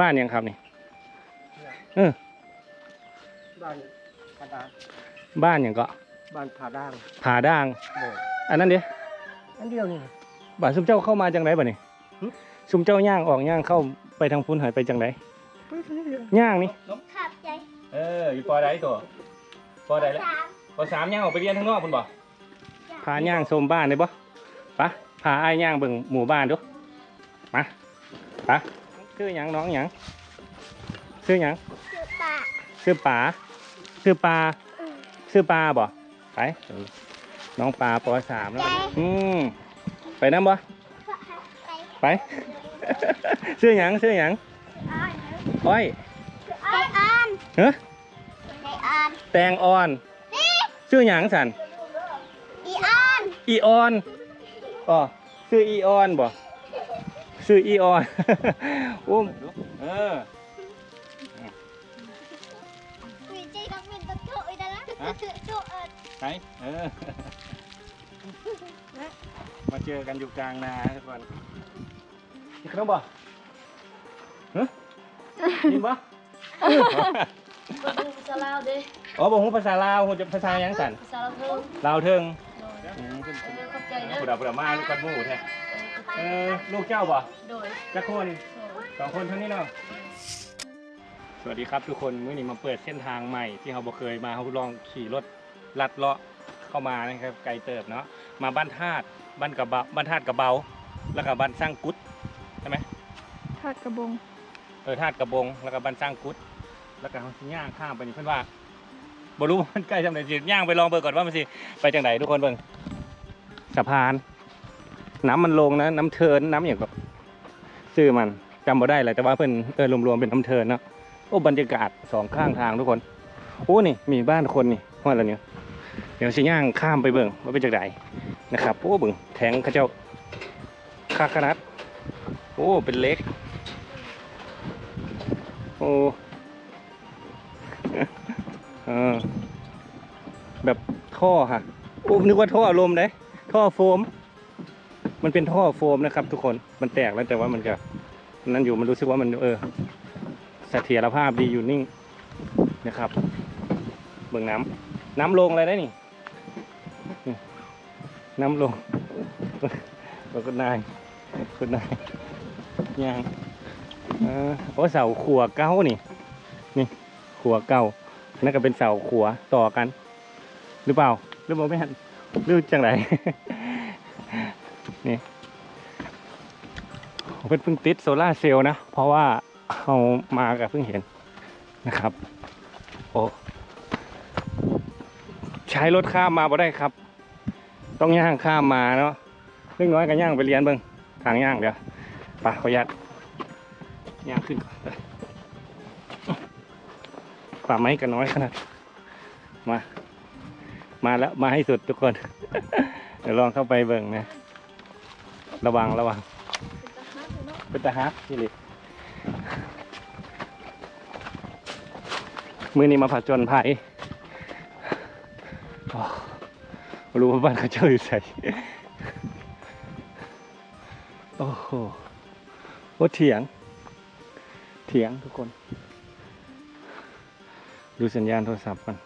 บ้านยังครับนี่เออบ้านผาดางบ้านยังก็บ้านผาดางผาด่างโดยอันนั้นเด้อันเดียวนี่บ้านซุมเจ้าเข้ามาจังไดบ่นี่หึซุมเจ้าย่างออกย่างเข้าไปทางพุ่นหายไปจังไดย่างนี่ขับใจเอออยู่ปอใดตัวปอใดแล้วสามปอสามย่างออกไปเรียนข้างนอกพุ่นบ่พาย่างชมบ้านได้บ่ปะพาอ้ายย่างเบิ่งหมู่บ้านดูมาปะ ชื่อหยังน้องหยังชื่อหยังคือปากชื่อป๋าชื่อปลาอืมชื่อปลาบ่ไปน้องปลาปอสามแล้วใจอืมไปน้ำบ่ไปไป ชื่อหยังชื่อหยังอ่อนอ้อยไอออนเฮ้ไอออนแตงอ่อนนี่ชื่อหยังสันอีออนอีออนอ๋อชื่ออีออนบ่ ชื่ออีออนอุ้มเออมีใจกับมีตะถุยแต่ละฮะถุเอิญไหนเออ มาเจอกันอยู่กลางนาทุกคนนี่ขนมบ่ฮะกินบ่ภาษาลาวเด้อ๋อบอกฮู้ภาษาลาวฮู้จะภาษาหยังสันภาษาลาวเพิ่มลาวเทิงโดยอืมเออขอบใจเด้อผู้ดาผู้ดามาลูกกันหมู่แท้ เออขอบใจเออลูกเจ้าบ่โดยจักคนโดยสองคนเท่านี้เนาะสวัสดีครับทุกคนมื้อนี้มาเปิดเส้นทางใหม่ที่เราบ่เคยมาเราลองขี่รถลัดเลาะเข้ามานะครับไกลเติบเนาะมาบ้านธาตุบ้านกระเบาบ้านธาตุกระเบาแล้วก็บ้านสร้างกุดใช่ไหมทอดกระบงเออธาตุกระบงแล้วก็บ้านสร้างกุดแล้วก็เขาสิย่างข้ามไปนี่เพื่อนว่าบ่รู้ว่ามันใกล้จังไดสิย่างไปลองเบิ่งก่อนว่ามันสิไปจังไดทุกคนเบิ่งสะพาน น้ำมันลงนะ น้ำเทินน้ำอย่างแบบชื่อมันจำบ่ได้เลยแต่ว่าเพิ่นเออรวมๆเป็นน้ำเทินเนาะโอ้บรรยากาศสองข้างทางทุกคนโอ้นี่มีบ้านคนนี่ว่าอะไรเนี่ยเดี๋ยวสิย่างข้ามไปเบิ่งว่าเป็นจังไดนะครับโอ้เบิ่งแทงเขาเจ้าคาขนาดโอ้เป็นเล็กโอ้เออแบบท่อค่ะโอ้นึกว่าท่อลมเลยท่อโฟม มันเป็นท่อโฟมนะครับ ทุกคนมันแตกแล้วแต่ว่ามันก็นั่นอยู่มันรู้สึกว่ามันเออเสถียรภาพดีอยู่นิ่งนะครับ เบิ่งน้ำน้ำลงอะไรได้นี่นี่น้ำลงแล้วก็นายคุณนายยางเออโอ้เสาขัวเก้านี่ นี่ขัวเก้านั่นก็เป็นเสาขัวต่อกัน หรือเปล่าหรือเปล่าไม่หันหรือจังไร นี่เป็นเพิ่งติดโซล่าเซลล์นะ เพราะว่าเอามากับเพิ่งเห็นนะครับ โอ้ใช้รถข้ามมาบ่ได้ครับ ต้องย่างข้ามมาเนาะเล็กน้อยก็ย่างไปเรียนเบิ่งทางย่างเดี๋ยวไปขออนุญาตย่างขึ้นก่อนป่าไม้กันน้อยขนาดมา มาแล้วมาให้สุดทุกคน เดี๋ยวลองเข้าไปเบิ่งนะ ระวังระวัง เป็นตาฮักนี่เลยมือนี้มาผจญภัยโอ้ไม่รู้ว่าบ้านเขาเจ้าอยู่ใส่โอ้โหโอ้เถียง เถียงทุกคน ดูสัญญาณโทรศัพท์กัน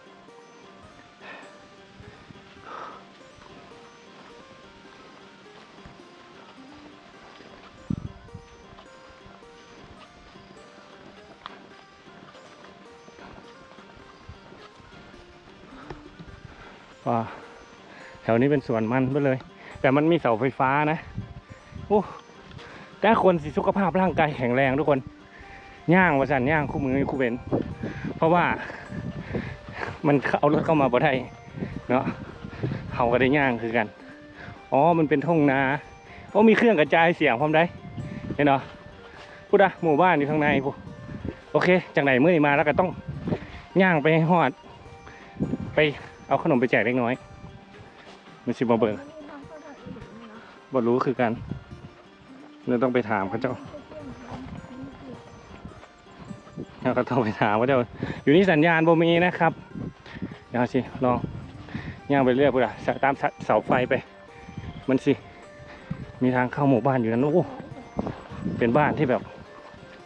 ่าแถวนี้เป็นสวนมันไปเลย แต่มันมีเสาไฟฟ้านะโอ้แต่คนสิสุขภาพร่างกายแข็งแรงทุกคนย่างว่าสันย่างคู่มือคู่เบนเพราะว่า มันเอารถเข้ามาบ่ได้เนาะเขาก็ได้ย่างคือกัน อ๋อมันเป็นทุ่งนาโอ้มีเครื่องกระจายเสียงพร้อมได้เห็นเนาะพูดอะหมู่บ้านอยู่ข้างในพวกโอเค จากไหนเมื่อนี้มาแล้วก็ต้องย่างไปให้ฮอด ไป เอาขนมไปแจกเล็กน้อยมันชิมาเบิร์บ่รู้คือกันเราต้องไปถามเขาเจ้าเราก็ต้องไปถามว่าเดี๋ยวอยู่นี่สัญญาณโบมีนะครับเดี๋ยวสิลองย่างไปเรื่อยพุ่นอะตามเสาไฟไป มันสิ มีทางเข้าหมู่บ้านอยู่นั้นโอ้เป็นบ้านที่แบบ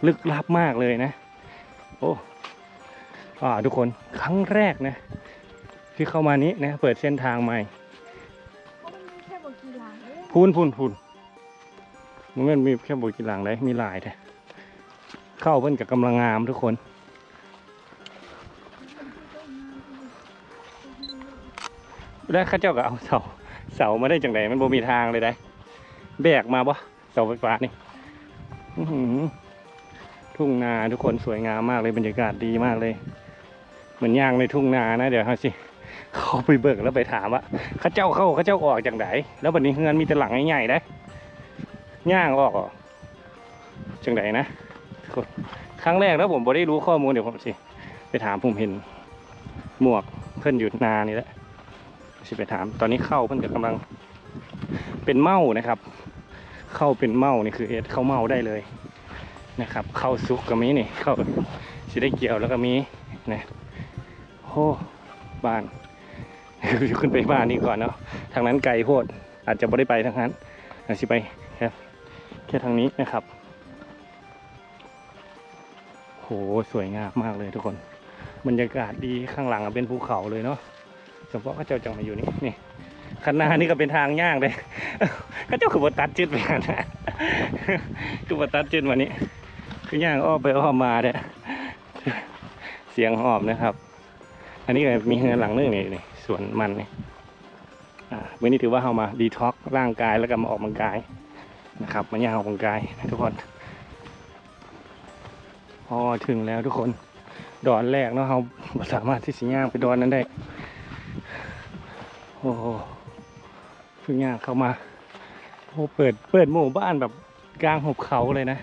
ลึกลับมากเลยนะ โอ้อ่าทุกคนครั้งแรกนะ ที่เข้ามานี้นะเปิดเส้นทางใหม่เพราะมันมีแค่บอกกี่หลังเองพูนพูนพูนมันมีแค่บกี่หลังเลยมีหลายแต่เข้าเพิ่นกับกำลังงามทุกคน แล้วเข้าเจ้าก็เอาเสาเสามาได้จังไดมันบ่มีทางเลยได้แบกมาบ่เสาไฟฟ้านี่อื้อหือทุ่งนาทุกคนสวยงามมากเลยบรรยากาศดีมากเลย เหมือนย่างในทุ่งนานะ เดี๋ยวเขาสิ เขาไปเบิกแล้วไปถามว่าเข้าเจ้าเข้าเข้าเจ้าออกจังไดแล้วบัดนี้เฮือนมีแต่หลังใหญ่ๆได้ย่างออกจังไดนะครั้งแรกแล้วผมบ่ได้รู้ข้อมูลเดี๋ยวผมสิไปถามผมเห็นหมวกเพิ่นอยู่นานี่แหละสิไปถามตอนนี้เข้าเพิ่อนก็กำลังเป็นเมานะครับ เข้าเป็นเมานี่คือเอ็ดเข้าเมาได้เลยนะครับ เข้าซุกก็มีนี่เข้าสิได้เกี่ยวแล้วก็มีนะโอ้บ้าน ขึ้นไปบ้านนี้ก่อนเนาะทางนั้นไกลโพดอาจจะไม่ได้ไปทางนั้นอาจจะไปแค่แค่ทางนี้นะครับโหสวยงามมากเลยทุกคน บรรยากาศดีข้างหลังเป็นภูเขาเลยเนาะเฉพาะเขาเจ้าจังมาอยู่นี่นี่คันนานี่ก็เป็นทางย่างเลยเขาเจ้าคือบตัดจืดไปกันนะคือบตัดจืดวันนี้ คือย่างอ้อมไปอ้อมมาเนี่ยเสียงหอบนะครับ อันนี้ก็มีเฮือนหลังนึงนี่ สวนมันนี่อ่าวันนี้ถือว่าเรามาดีท็อกร่างกายแล้วก็มาออกกำลังกายนะครับมาย่างออกกำลังกายทุกคน พอถึงแล้วทุกคนดอนแรกเนาะเราบ่สามารถที่จะย่างไปดอนนั้นได้โอ้โหเพิ่งย่างเข้ามาโอ้เปิดเปิดหมู่บ้านแบบกลางหุบเขาเลยนะ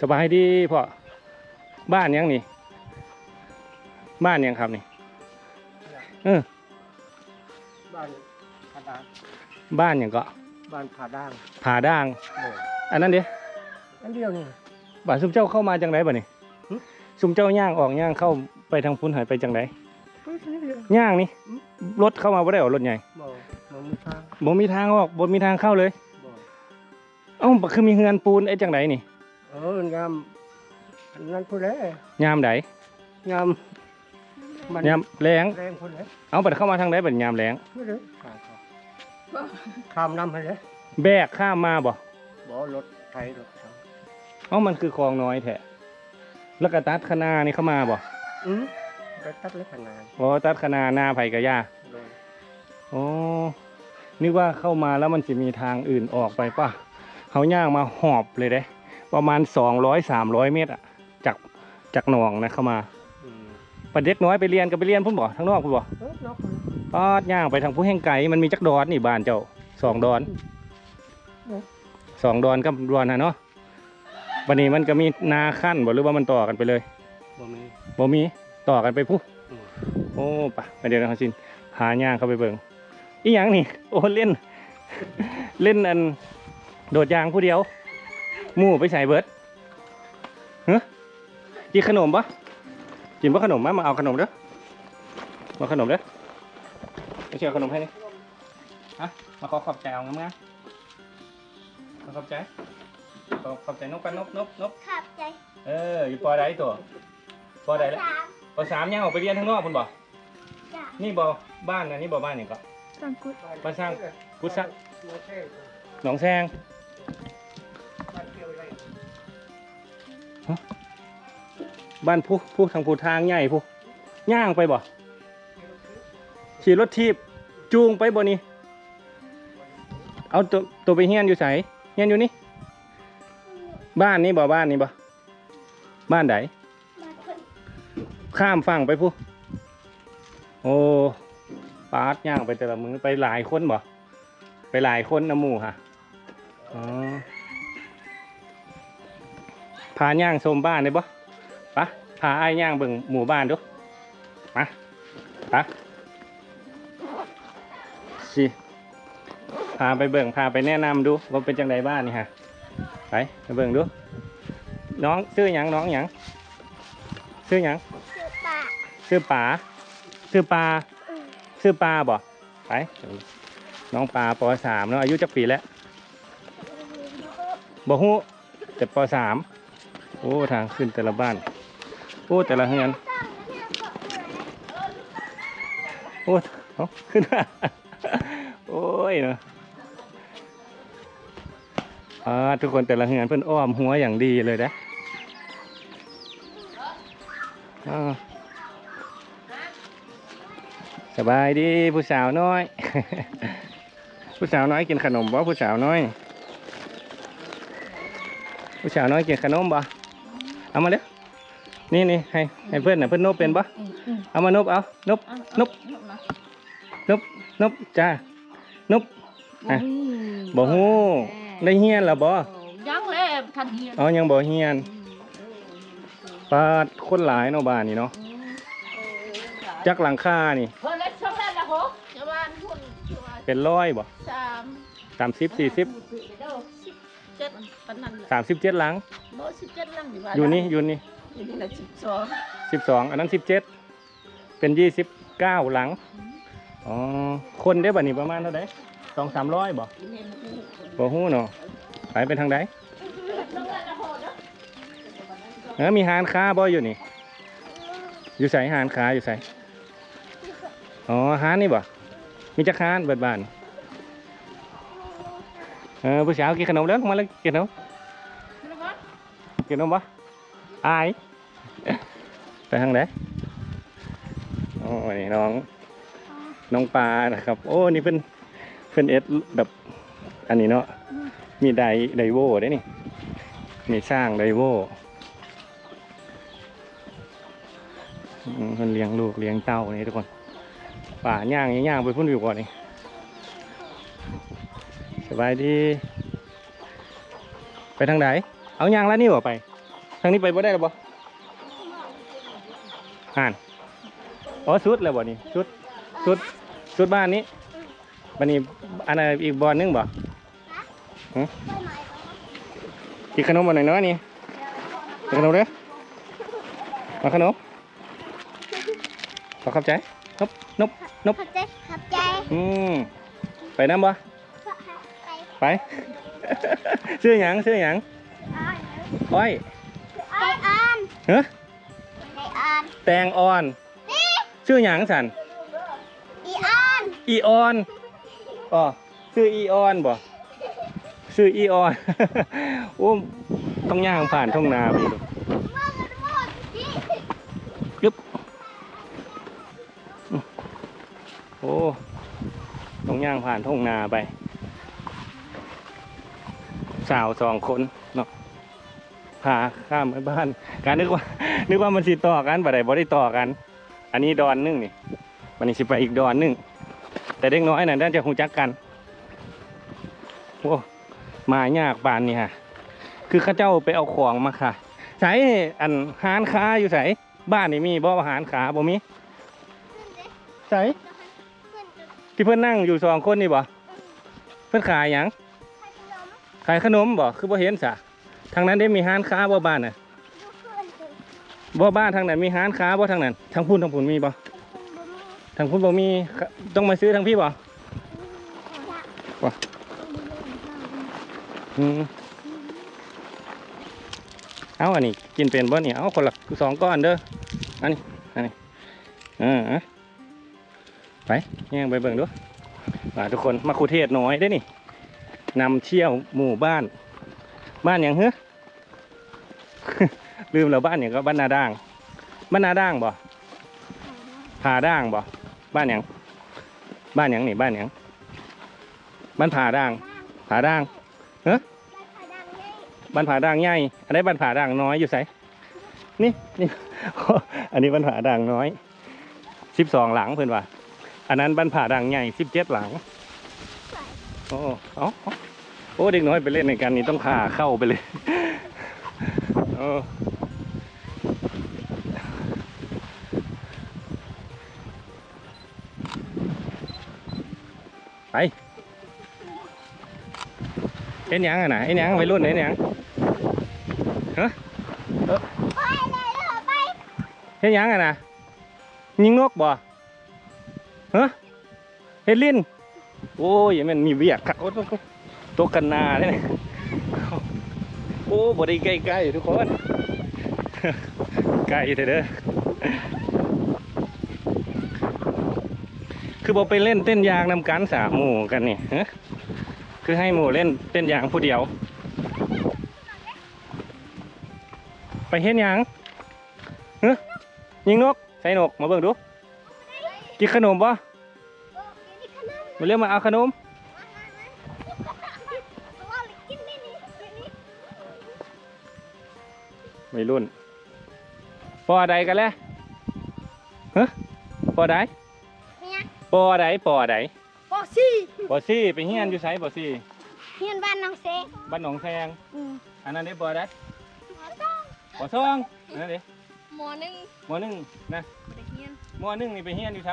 สบายดีพ่อ บ้านยังนี่ บ้านยังครับนี่ เออ บ้านผาดางบ้านยังก็ บ้านผาดางผาด่างโอ้ยอันนั้นเดียอันเดียวนี่บ้านซุมเจ้าเข้ามาจังไรบ่นี่หึซุมเจ้าย่างออกย่างเข้าไปทางพุ้นหายไปจังไรก็แค่นี้เดียวย่างนี่ รถเข้ามาบ่ได้เหรอรถใหญ่บ่บ่มีทางบ่มีทางออกบ่มีทางเข้าเลยบ่เอ้าบ่คือมีเฮือนปูนไอ้จังไดนี่ เอองามอั นนั้นผู้ใดยามใดงามมันยามแรงแรงผู้ใดเอาบัดเข้ามาทางใดบัดยามแรงผู้ใดข้ามเขาข้ามน้ำให้เลยแบกข้ามมาบ่บ่รถไทยรถเขาเอ้ามันคือคลองน้อยแท้แล้วก็ตัดคณานี่เข้ามาบ่อืมไปตัดเล็กขนาดอ๋อตัดคณาหน้าไผกะย่าโดยอ๋อนึกว่าเข้ามาแล้วมันจะมีทางอื่นออกไปป่ะเขาย่างมาหอบเลยเด้ ประมาณ200 300เมตรอะ จากจากหนองนะเข้ามาอืมปเด็กน้อยไปเรียนก็ไปเรียนพุ่นบ่ทางนอกพุ่นบ่เออนอกปอดย่างไปทางผู้แห่งไก่มันมีจักดอนนี่บ้านเจ้าสองดอนสองดอนกับดอนฮะเนาะวันนี้มันก็มีนาขั้นบ่หรือว่ามันต่อกันไปเลยบ่มีบ่มีต่อกันไปผู้อืมโอ้ปะไปเดี๋ยวนะครับสินหาย่างเข้าไปเบิ่งอีหยังนี่ โอ้เล่น เล่นอัน โดดยางผู้เดียวหมู่ไปใส่เบิดเฮ้ กินขนมปะกินปะขนมมามาเอาขนมเด้อมาขนมเด้อไม่เชื่อขนมให้นี่ฮะมาขอขอบใจเอางามๆมาขอบใจขอขอบใจนกกันนกนกนกขับใจเอออยู่ปอใดตัวปอใดแล้วสามปสามยังออกไปเรียนข้างนอกคุณบอกจ้ะนี่บอกบ้านนะนี่บอกบ้านอย่างก็สังกุฎมาสร้างกุศะมาเท่หนองแซงบ้านเกี่ยวอะไร บ้านผู้ผู้ทางผู้ทางใหญ่ผู้ย่างไปบ่ขี่รถทีบจูงไปบ่นี่เอาตัวตัวไปเฮียนอยู่ไสเฮียนอยู่นี่ บ้านนี้บ่บ้านนี้บ่บ้านไหนข้ามฝั่งไปผู้โอ้ปาดย่างไปแต่ละมือไปหลายคนบ่ไปหลายคนนะหมู่ค่ะอ๋อพาย่างชมบ้านได้บ่าไอ้ายย่างเบิ่งหมู่บ้านดูมาปะสิพาไปเบิ่งพาไปแนะนำดูว่าเป็นจังไดบ้านนี่ฮะไปไปเบิ่งดู น้องชื่อหยังน้องหยังชื่อหยังคือปะชื่อป๋าชื่อปลาอืมชื่อปลาบ่ไปน้องปลาปสามเนาะอายุจักปีแล้วบ่ฮู้แต่ปสามโอ้ทางขึ้นแต่ละบ้าน โอ้แต่ละเฮือนโอ้เอาขึ้นมาโอ้ยเนาะอ่าทุกคนแต่ละเฮือนเพิ่อนอ้อมหัวอย่างดีเลยนะสบายดีผู้สาวน้อย ผู้สาวน้อยกินขนมบ่ผู้สาวน้อย ผู้สาวน้อยกินขนมบ่เอามาเร็ว นี่นี่ให้ให้เพื่อนน่ะเพื่อนนบเป็นบ่เอามานบเอานบนบนบนบจ้านบอะบ่ฮู้ได้เฮียนแล้วบ่ยังเลยทันเฮียนเอายังบ่เฮียนปาดคนหลายเนาะบ้านนี่เนาะจักหลังคานี่เพิ่นเล็กช่องแรกละหกชาวบ้านคุณเป็นร้อยบ่สามสามสิบสี่สิบเจ็ดปานนั้นสามสิบเจ็ดหลังบ่สิบเจ็ดลังดีว่าอยู่นี่อยู่นี่ อยู่นี่ละสิบสองสิบสองอันนั้นสิบเจ็ดเป็นยี่สิบเก้าหลังอ๋อคนได้บ่นี่ประมาณเท่าไหร่สองสามร้อยบ่อยู่นี่ละหกบ่ฮู้เนาะไปเป็นทางใดเออมีหานค้าบ่อยู่นี่ อยู่ใส่หานค้าอยู่ใส่อ๋อหานนี่บ่มีจักหานเบิดบ้านเออผู้สาวกินขนมแล้วลงมาแล้วกินขนมกินขนมบ่ อาย ไปทางไหนโอ้นี่น้อง น้องปลานะครับ โอ้ นี่เป็นเพิ่นเอ็ดแบบอันนี้เนาะ มีไดไดโวได้นี่ มีสร้างไดโวมเพิ่นเลี้ยงลูกเลี้ยงเต้านี่ทุกคน ป่าย่างย่างไปพุ่นอยู่ก่อนนี่สบายดี ไปทางไหน เอาย่างแล้วนี่บ่ไป ทางนี้ไปบ่ได้หรอบ่ห่านอ๋อสุดแล้วบ่นี่สุดสุดสุดบ้านนี้บันนี้อันนั้นอีกบอลนึงบ่หึกินขนมมาหน่อยเนาะนี่กินขนมเด้อมาขนมขอขับใจนบนบนบขับใจขับใจอืมไปน้ำบ่ไปไปซื้อหยังซื้อหยังอ้อยไอออน เฮ้ไอออนแตงอ่อนชื่อหยังสันอีออนอีออนอ๋อชื่ออีออนบ่ชื่ออีออน โอ้ต้องย่างผ่านทุ่งนาไปดูว่ามันหมดพี่ยึบโอ้ต้องย่างผ่านทุ่งนาไป สาวสองคนเนาะ พาข้ามไปบ้านการนึกว่า นึกว่ามันสิต่อกันบ่ได้บ่ได้ต่อกัน อันนี้ดอนนึงนี่วันนี้สิไปอีกดอนนึงแต่เด็กน้อยน่ะน่าจะคงจักกันโอ้มายากปานนี่ฮะคือข้าเจ้าไปเอาของมาค่ะใส่อันหานค้าอยู่ใส่บ้านนี่มีบ่ว่าหานขาบ่มีใส่ที่เพิ่อนนั่งอยู่สองคนนี่บ่เพิ่อนขายหยังขายขนมขายขนมบ่คือบ่เห็นซะ ทางนั้นได้มีหานค้าบ่บ้านน่ะดูขึ้นสิบ่บ้านทางนั้นมีหานค้าบ่ทางนั้นทางพุ่นทางพุ่นมีบ่คุณบุ้มทางพุ่นบ่มีต้องมาซื้อทางพี่บ่ว่าอืมเอาอันนี้กินเป็นบ่เนี่ยเอาคนละสองก้อนเด้ออันนี้อันนี้เออเอาไปแย่งไปเบิ่งดูมาทุกคนมาคุเทศน้อยได้อนี่นำเที่ยวหมู่บ้าน บ้านอย่างเฮ้ลืมแล้วบ้านอย่างก็บ้านนาด่าง บ้านนาด่างบ่ผาด่างบ่บ้านอย่างบ้านอย่างนี่บ้านอย่างบ้านผาด่างผาด่างบ้านขายดังใหญ่บ้านผาด่างใหญ่อันนี้บ้านผาด่างน้อยอยู่ไสนี่นี่อันนี้บ้านผาด่างน้อยสิบสองหลังเพื่อนว่าอันนั้นบ้านผาด่างใหญ่สิบเจ็ดหลังโอ้เอาเอา โอ้เด็กน้อยไปเล่นในกันนี่ต้องพาเข้าไปเลยไปเอ็นยังอะนะเอ็นยังไปรุ่นเอ็นยังไปเลยเหรอไปเฮ็ดหยังอะนะยิงนกบ่ฮะเฮ็ดลิ้นโอ้ยมันมีเบียกครับ ตัวกันนาเลยนะโอ้บได้ใกล้ๆทุกคนไกลเถอะเด้อคือบอกไปเล่นเต้นยางนำกันสามหมู่กันนี่ฮะคือให้หมู่เล่นเต้นยางผู้เดียว ไปเห็นหยังฮะยิงนกใส่นกมาเบิ่งดู กินขนมปะโอ้ยนี่ขนมมาเรียกมาเอาขนม วัยรุ่นปอใดกันแล้วฮะปอใดเนี่ยปอใดปอใดปอซี่ปอซี่ไปเฮียนอยู่ไสปอซี่เฮียนบ้านน้องเซบ้านหนองแซงอืมอันนั้นได้ปอใดหมอต้องปอสองอันนั้นเด้หมอหนึ่งมอหนึ่งนะไปเฮียนมอหนึ่งนี่ไปเฮียนอยู่ไส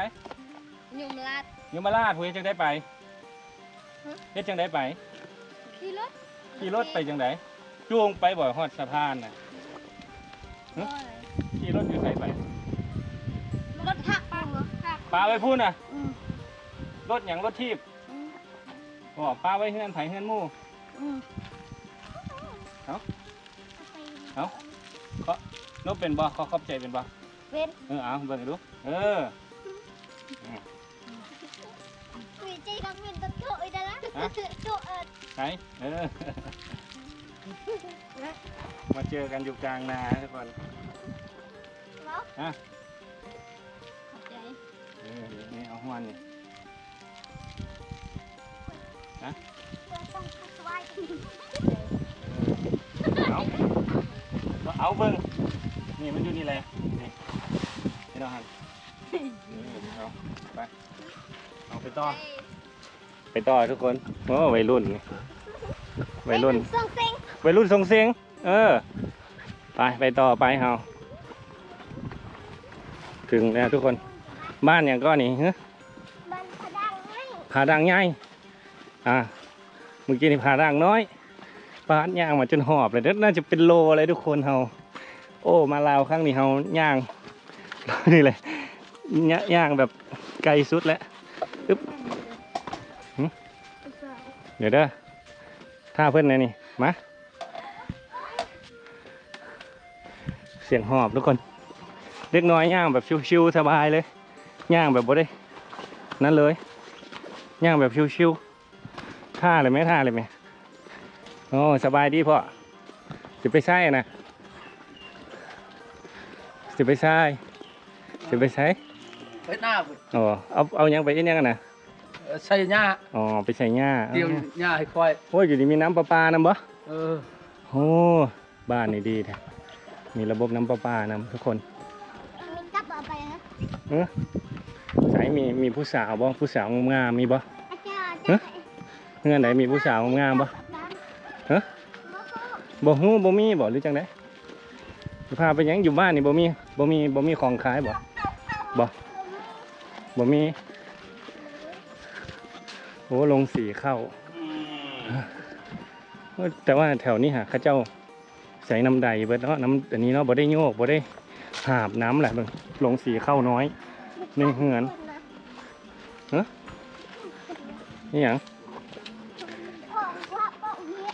ยุมลาดยมราชผู้เฮ็ดจังได้ไปเฮ็ดจังได้ไปขี่รถขี่รถไปจังไดจูงไปบ่ฮอดสะพานน่ะ ขี่รถอยู่ไสไปรถหักปังเหรอหักปาไปพูดน่ะ อืมรถหยังรถทีบอืมบ่ปาไว้เฮือนไผเฮือนหมู่ อืมเอ้า นกเป็นบ่เขาขอบใจเป็นบ่เว้นเออเอาเบิ่งดูเออมีใจกับเว้นตะโจอีกแล้วนะโจเออไหนเออ มาเจอกันอยู่กลางนาทุกคนแล้วฮะขอบใจเออเดี๋ยวนี่เอาหวนนี่เพื่อต้องสบายเอาเอาเบิ่งนี่มันอยู่นี่แหละนี่นี่เราหันเออเอาไปเอาไปต่อไปต่อทุกคนโอ้วัยรุ่นนี่วัยรุ่นส่งเซ็ง วัยรุ่นส่งเสียง เออ ไปไปต่อไปเฮาถึงแล้วทุกคน บ้านอย่างก็นี่ฮะบันพดังไม่ผาด่างใหญ่อ่าเมื่อกี้นี่ผาด่างน้อยปาดย่างมาจนหอบเลยเด้อน่าจะเป็นโลเลยทุกคนเฮาโอ้มาลาวครั้งนี้เฮาย่างนี่เลยย่าย่างแบบไกลสุดแล้วอึ๊บหึเดี๋ยวเด้อท่าเพื่อนเลยนี่มา สียงหอบทุกคน เล็กน้อยย่างแบบชิวๆสบายเลยย่างแบบบ่ได้นั่นเลยย่างแบบชิวๆท่าเลยไหมท่าเลยไหมโอ้สบายดีพ่อจะไปใส่นะจะไปใส่จะไปใส่เฮ้ยหน้าพุ่นอ๋อเอาเอายังไปเอ็นยังกันนะเออใส่หญ้าอ๋อไปใส่หญ้าเกี่ยวหญ้าให้ควายโอ้ยอยู่นี่มีน้ำประปานำบ่เออโอ้บ้านนี่ดีแท้ มีระบบน้ำประปานำทุกคนมีกลับเอาไปนะเออใส่มีมีผู้สาวบ่ผู้สาวงามๆมีบ่อาจารย์ฮะเงื่อนไหนมีผู้สาวงามๆบ่ฮะบ่บ่ฮู้บ่มีบ่หรือจังไดพาไปหยังอยู่บ้านนี่บ่มีบ่มีบ่มีของขายบ่บ่บ่มี โอ้ลงสีเข้าเอ้ยแต่ว่าแถวนี้ฮะเขาเจ้า ใส่น้ำใดเบิดเนาะน้ำอันนี้เนาะบ่ได้โยกบ่ได้หาบน้ำแหละเบิ่งลงสีเข้าน้อยในเหือนนี่หยังพ่อว่าพ่อเฮีย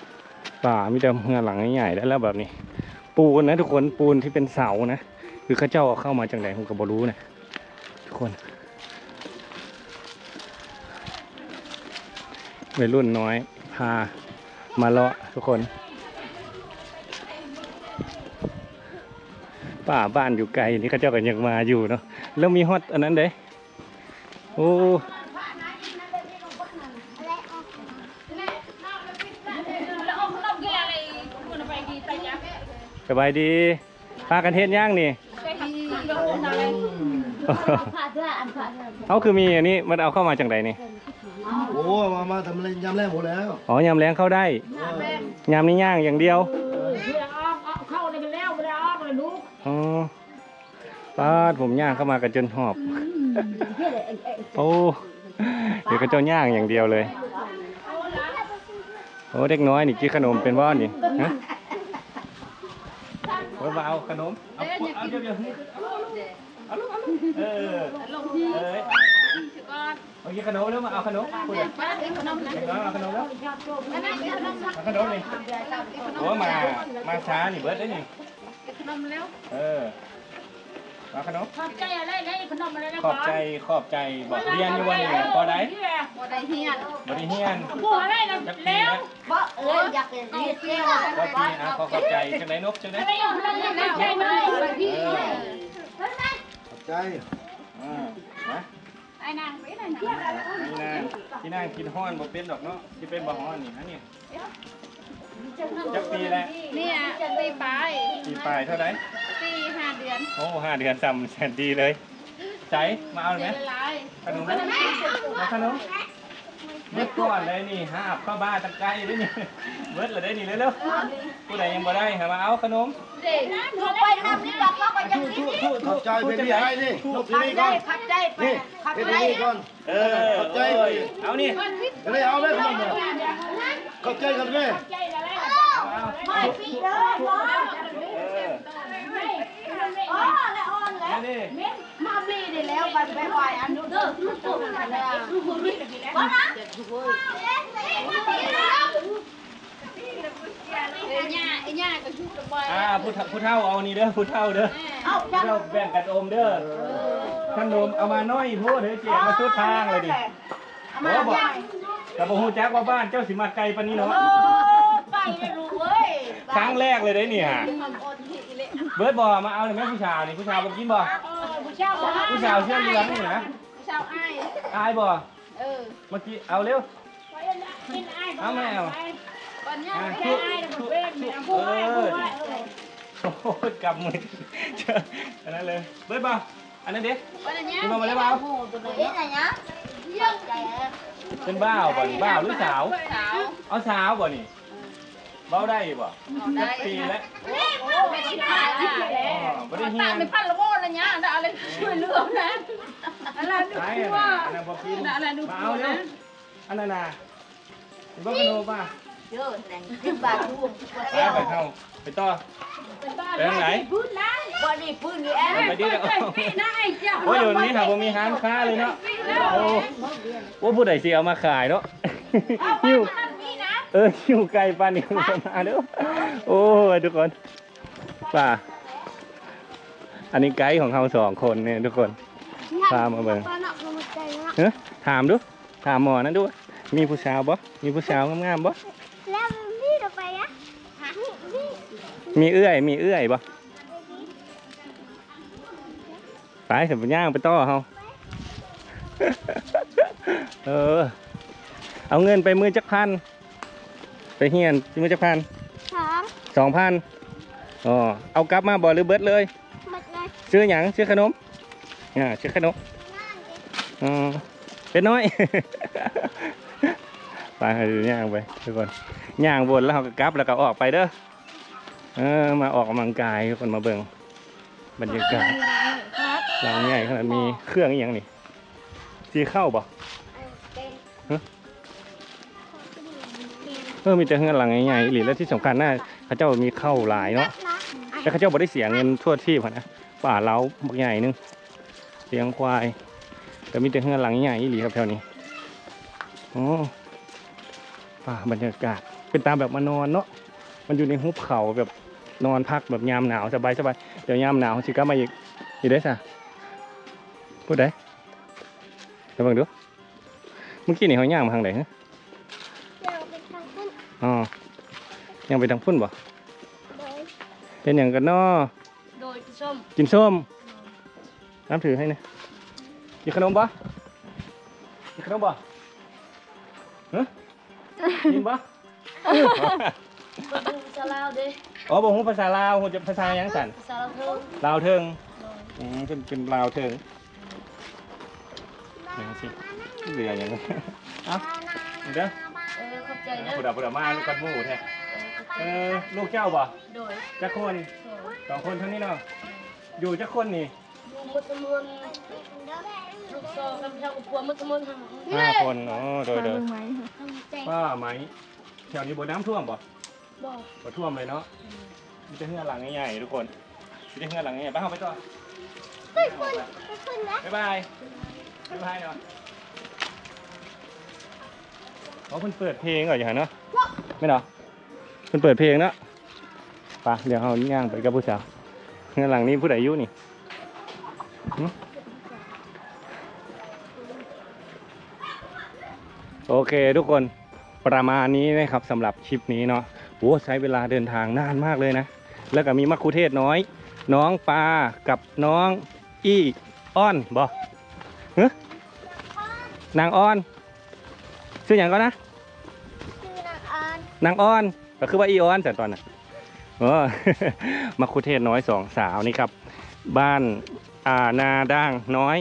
ป่ามีแต่เหือนหลังใหญ่ๆได้แล้วแบบนี้ ปูนนะทุกคนปูนที่เป็นเสานะคือข้าเจ้าเอาเข้ามาจากไหนผมก็บ่รู้นะทุกคนวัยรุ่นน้อยพามาเลาะทุกคน ป่าบ้านอยู่ไกลนี่เข้าเจ้าก็ยังมาอยู่เนาะแล้วมีฮอตอันนั้นเด้โอ้อะไรออกสบายดีพากันเทศย่างนี่ผ่าเพื่ออันผ่าเพื่อเอาคือมีอันนี้มันเอาเข้ามาจากไหนนี่โอ้มามาทำอะไรยำแรกหมดแล้วอ๋อยำแรงเข้าได้ยำนี่ย่างอย่างเดียว ป้าดผมย่างเข้ามากันจนหอบ โอ้เดี๋ยวก็เจ้าย่างอย่างเดียวเลย โอ้เด็กน้อยนี่กินขนมเป็นบ้านนี่ฮะโอ้ยมาเอาขนม เอาเอาเดี๋ยวเดี๋ยวเอาลูกเอาลูกเออเอออนเอากินขนมแล้วมาเอาขนมพูดเลยมากินขนมนะเอาขนมแล้วอันนั้นกินขนมนะเอาขนมนี่โอ้มา มาช้านี่เบิร์ดได้นี่ขนมแล้วเออ เอาขนมขอบใจอะไรได้ขนมอะไรนะขอบใจขอบใจบอกเรียนอยู่วันนี้พอได้บ่ได้เฮียนบริเฮียนบัวอะไรนะจักปีแล้วนะบ่เอ้ยอยากเรียนเรียนเที่ยวก็ปีอะขอขอบใจจังไหนนกจังไหนอะไรอยู่ขนมแล้วใจไหมเออใจอ่านะไอ้นางไปไหนเที่ยวอะไรนี่นางที่นางกินห้อนบ่เป็นดอกเนาะที่เป็นบ่ฮ้อนนี่ฮะนี่จักปีแล้วเนี่ยจะไปไปปีปลายเท่าไหร่ปีห้าเดือนโอ้ห้าเดือนจำแสนดีเลยใจมาเอาเลยไหมเป็นไรขนมไหมมาขนมเบิดก่อนเลยนี่ห้าบเข้าบ้านตะไคร้เลยนี่เบิดเลยได้นี่เร็วๆผู้ใดยังบ่ได้หามาเอาขนมเด็กหนูไปนำนี่ดอกเขาก็ยังกินขอบใจเป็นที่ให้นี่ลูกที่นี่ก่อนขับใจไปนี่ขับเป็นใจที่นี่ก่อนเออขอบใจโอ้ยเอานี่จะได้เอาไหมขนมเนี่ยขอบใจกันไหมใจอะไรเอาไม่ปีเด้อบ่เออ อ๋อแล้วอ่อนแล้วเอานี่มาบีได้แล้วไปไปไหวอันนู้นเด้อลูกตุ๊กนั่นแหละบ่นะเอ้ยย่าไอ้ย่าก็ชุบระบายอ่าผู้เฒ่าผู้เฒ่าเอานี่เด้อผู้เฒ่าเด้อเอาผู้จังเฒ่าแบ่งกันอมเด้อขนมเอามาน้อยโพดเด้อเจียมาสุดทางเลยดิเอามาบอกแต่บ่ฮู้จักว่าบ้านเจ้าสิมาไกลปานนี้เนาะโอ้ไปเลยลูกเอ้ยครั้งแรกเลยเด้นี่ฮะมันอ่อนที่เลยเบิร์ดบ่มาเอาเลยแม่ผู้ชายนี่ผู้ชาย บ่กินบ่ผู้เช่าบ่ผู้ชายเสื้อเหลืองนี่นะชาวอ้ายอายบ่เออเมื่อกี้เอาเร็วกินไอ้เอาแมวปัญญาอะแค่ไอ้เนี่ยมัน เป็นเนี่ยผู้ไอ้ผู้ไอ้โอ้โหกำมือเจออันนั้นเลยเบิร์ดบ่อันนั้นเด็กปัญญากินมาแล้วเปล่าโอ้ตัวนี้ไงนะเยี่ยมใจเป็นบ้าวบ่นี่บ้าวหรือสาวสาวเอาสาวบ่นี่เบ้าได้บ่ได้สักปีแล้วโอ้ไม่ชิดพายแล้วอ๋อบ่ได้เฮียตานไม่พันละโว้นะเนี่ยได้อะไรช่วยเหลือนะอะไรดูใช่ว่าอันนั้นบ่กินอะไรดูมาเอาเร็วอันนั้นน่ะเป็นบ่กระโนป่ะเยอะแรงขึ้นบาทดูไปไปเข้าไปต่อไปทางไหนพูดแล้ววันนี้ปืนนี่แอนไปดิเดี๋ยวนะไอ้เจ้าโอ้ยเดี๋ยวนี้ค่ะผมมีร้านค้าเลยเนาะโอ้ว่าผู้ใดสิเอามาขายเนาะหิวนี่นะ เออหิวไก่ปลานี่มาเด้อโอ้ยทุกคนป่าอันนี้ไกด์ของเราสองคนเนี่ยทุกคนพามาเบิ่งปลาหนักลงมาใจนะเฮ้ยถามดูถามหมอนั่นดูมีผู้สาวบ่มีผู้สาวงามๆบ่แล้วพี่จะไปอะพี่มีเอื้อยมีเอื้อยบ่ไปเสร็จย่างไปต่อเฮาเออ เอาเงินไปมือจักพัน ไปเฮียนมือจักพันสองสองพันอ๋อเอากลับมาบ่หรือเบิดเลยหมดเลยซื้อหยังซื้อขนมอ่าซื้อขนมอ๋อเป็นน้อย ไปดูย่างไปทุกคนย่างวนแล้วเขาก็กลับแล้วก็ออกไปเด้อเออมาออกกำลังกายทุกคนมาเบิ่งบรรยากาศหลังใหญ่ขนาดมีเครื่องอหย่างนี่สีเข้าบ่เออมีแต่เฮือนหลังใหญ่ๆอีหลีแล้วที่สำคัญน่าเขาเจ้ามีเข้าหลายเนาะแต่เขาเจ้าบ่ได้เสียเงินทั่วที่พอนะป่าเล้าบักใหญ่นึงเลี้ยงควายแต่มีแต่เฮือนหลังใหญ่อีหลีครับแถวนี้โอ้ป่าบรรยากาศเป็นตามแบบมานอนเนาะมันอยู่ในหุบเขาแบบนอนพักแบบยามหนาวสบายสบายเดี๋ยวยามหนาวสิกลับมาอีกอีได้ซะพูดได้เดี๋ยวเบิ่งดูเมื่อกี้นี่เขาย่างมาทางไหนฮะ อ๋อยังไปทางพุ่นบ่โดยเป็นอย่างกันเนาะโดยส้มกินส้มน้ำถือให้นะกินขนมปะกินขนมปะฮะกินปะดูสลาวดิอ๋อบอกฮู้ภาษาลาวฮู้จะภาษาหยังสั่นสลาวเพิ่มลาวเทิงอืมเป็นเป็นลาวเทิงนี่สิเหลืออย่างนั้นเอ้าเด้อเออขอบ ใจเด้อผู้ดาผู้ดามาลูกกันหมู่แท้เออลูกเจ้าบ่โดยจักคนสองคนเท่านี้เนาะอยู่จักคนนี่ดูมุตมุนลูกซอกำชังปัวมุตมุนทำห้าคนอ๋อโดยโดยใจว่าไหมแถวนี้บนน้ำท่วมบ่บอกบ่ท่วมเลยเนาะมีแต่เฮือหลังใหญ่ๆทุกคนมีแต่เฮือหลังใหญ่ๆไปเอาไปต่อไปขึ้นไปขึ้นนะบ๊ายบายบ๊ายบายเนาะ อ๋อเพิ่นเปิดเพลงก่อนอย่างนั้นเนาะไม่เนาะเพิ่นเปิดเพลงเนาะไปเดี๋ยวเอาย่างไปกับผู้สาวเงินหลังนี้ผู้ใดอายุนี่หึโอเคทุกคนประมาณนี้นะครับสำหรับคลิปนี้เนาะโอ้ใช้เวลาเดินทางนานมากเลยนะ แล้วก็มีมัคคุเทศน้อย น้องปลากับน้อง อี้อ้อนบอเฮ้นางอ้อน ชื่ออย่างก็นะชื่อนางอานนางอ้อนก็คือว่าอีอ้อนแต่ตอนน่ะเออมัคคุเทศน้อยสองสาวนี่ครับ บ้านอ่านาด่างน้อย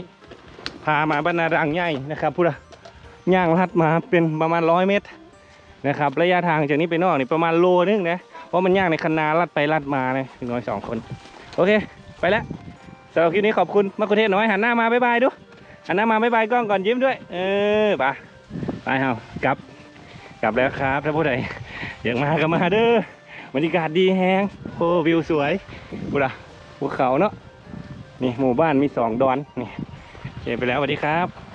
พามาบ้านนาด่างใหญ่นะครับพูดละย่างลัดมาเป็นประมาณร้อยเมตรนะครับระยะทางจากนี้ไปนอกนี่ประมาณโลนึงนะเพราะมันย่างในคันนาลัดไปลัดมาเลยน้อยสองคน โอเค ไปแล้วสำหรับคลิปนี้ขอบคุณมัคคุเทศน้อยหันหน้ามาบ๊ายบายดูหันหน้ามาบ๊ายบายกล้องก่อนยิ้มด้วย เออไป ไปเฮากลับ กลับแล้วครับถ้าผู้ใดอยากมาก็มาเด้อบรรยากาศดีแฮงโอ้วิวสวยกูระภูเขาเนาะนี่หมู่บ้านมีสองดอนนี่เคไปแล้วสวัสดีครับ